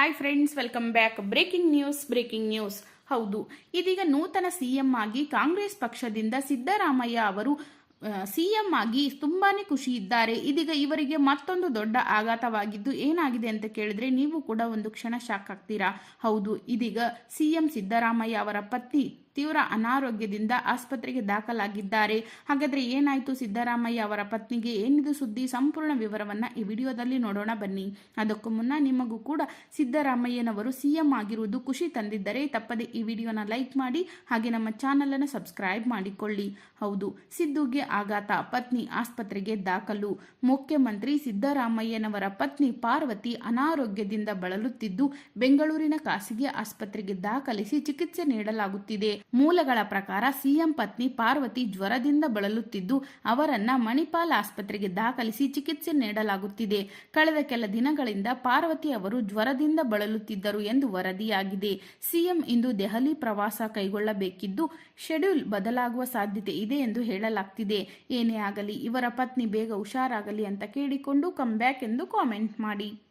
Hi friends welcome back breaking news breaking news ಹೌದು, ಇದೀಗ ನೂತನ ಸಿಎಂ ಆಗಿ ಕಾಂಗ್ರೆಸ್ ಪಕ್ಷದಿಂದ ಸಿದ್ದರಾಮಯ್ಯ ಅವರು ಸಿಎಂ ಆಗಿ ತುಂಬಾನೇ ಖುಷಿ ಇದ್ದಾರೆ. ಇದೀಗ ಇವರಿಗೆ ಮತ್ತೊಂದು ದೊಡ್ಡ ಆಘಾತವಾಗಿದ್ದು ಏನಾಗಿದೆ ಅಂತ ಕೇಳಿದ್ರೆ ನೀವು ಕೂಡ ಒಂದು ಕ್ಷಣ ಶಾಕ್ ಆಗ್ತೀರಾ? ಹೌದು, ಇದೀಗ ಸಿಎಂ ಸಿದ್ದರಾಮಯ್ಯ ಅವರ ಪತ್ನಿ ತೀವ್ರ ಅನಾರೋಗ್ಯದಿಂದ ಆಸ್ಪತ್ರೆಗೆ ದಾಖಲಾಗಿದ್ದಾರೆ. ಹಾಗಾದರೆ ಏನಾಯಿತು ಸಿದ್ದರಾಮಯ್ಯ ಅವರ ಪತ್ನಿಗೆ? ಏನಿದು ಸುದ್ದಿ? ಸಂಪೂರ್ಣ ವಿವರವನ್ನು ಈ ವಿಡಿಯೋದಲ್ಲಿ ನೋಡೋಣ ಬನ್ನಿ. ಅದಕ್ಕೂ ಮುನ್ನ ನಿಮಗೂ ಕೂಡ ಸಿದ್ದರಾಮಯ್ಯನವರು ಸಿಎಂ ಆಗಿರುವುದು ಖುಷಿ ತಂದಿದ್ದರೆ ತಪ್ಪದೆ ಈ ವಿಡಿಯೋನ ಲೈಕ್ ಮಾಡಿ, ಹಾಗೆ ನಮ್ಮ ಚಾನಲನ್ನು ಸಬ್ಸ್ಕ್ರೈಬ್ ಮಾಡಿಕೊಳ್ಳಿ. ಹೌದು, ಸಿದ್ದುಗೆ ಆಘಾತ, ಪತ್ನಿ ಆಸ್ಪತ್ರೆಗೆ ದಾಖಲು. ಮುಖ್ಯಮಂತ್ರಿ ಸಿದ್ದರಾಮಯ್ಯನವರ ಪತ್ನಿ ಪಾರ್ವತಿ ಅನಾರೋಗ್ಯದಿಂದ ಬಳಲುತ್ತಿದ್ದು, ಬೆಂಗಳೂರಿನ ಖಾಸಗಿ ಆಸ್ಪತ್ರೆಗೆ ದಾಖಲಿಸಿ ಚಿಕಿತ್ಸೆ ನೀಡಲಾಗುತ್ತಿದೆ. ಮೂಲಗಳ ಪ್ರಕಾರ ಸಿಎಂ ಪತ್ನಿ ಪಾರ್ವತಿ ಜ್ವರದಿಂದ ಬಳಲುತ್ತಿದ್ದು, ಅವರನ್ನ ಮಣಿಪಾಲ್ ಆಸ್ಪತ್ರೆಗೆ ದಾಖಲಿಸಿ ಚಿಕಿತ್ಸೆ ನೀಡಲಾಗುತ್ತಿದೆ. ಕಳೆದ ಕೆಲ ದಿನಗಳಿಂದ ಪಾರ್ವತಿ ಅವರು ಜ್ವರದಿಂದ ಬಳಲುತ್ತಿದ್ದರು ಎಂದು ವರದಿಯಾಗಿದೆ. ಸಿಎಂ ಇಂದು ದೆಹಲಿ ಪ್ರವಾಸ ಕೈಗೊಳ್ಳಬೇಕಿದ್ದು, ಶೆಡ್ಯೂಲ್ ಬದಲಾಗುವ ಸಾಧ್ಯತೆ ಇದೆ ಎಂದು ಹೇಳಲಾಗ್ತಿದೆ. ಏನೇ ಆಗಲಿ, ಇವರ ಪತ್ನಿ ಬೇಗ ಹುಷಾರಾಗಲಿ ಅಂತ ಕೇಳಿಕೊಂಡು ಕಮ್ ಬ್ಯಾಕ್ ಎಂದು ಕಾಮೆಂಟ್ ಮಾಡಿ.